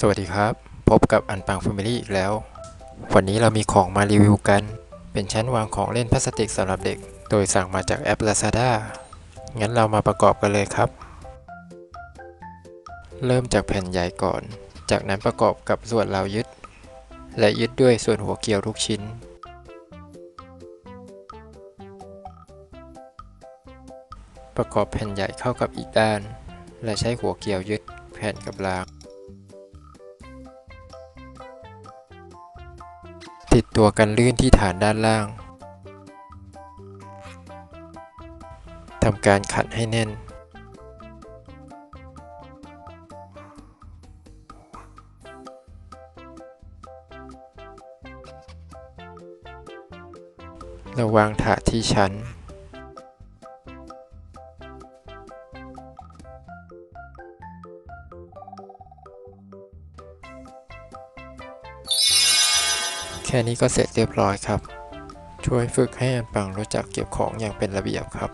สวัสดีครับ พบกับอันปัง Family อีกแล้ว วันนี้เรามีของมารีวิวกัน เป็นชั้นวางของเล่นพลาสติกสำหรับเด็ก โดยสั่งมาจากแอป Lazada งั้นเรามาประกอบกันเลยครับ เริ่มจากแผ่นใหญ่ก่อน จากนั้นประกอบกับส่วนราวยึด และยึดด้วยส่วนหัวเกลียวทุกชิ้นประกอบแผ่นใหญ่เข้ากับอีกด้าน และใช้หัวเกลียวยึดแผ่นกับราง ติดตัวกันลื่นที่ฐานด้านล่างทำการขัดให้แน่น ระวางถาดที่ชั้น ค่นี้ก็เสร็จเรียบร้อยครับ ช่วยฝึกให้อันปังรู้จักเก็บของอย่างเป็นระเบียบครับ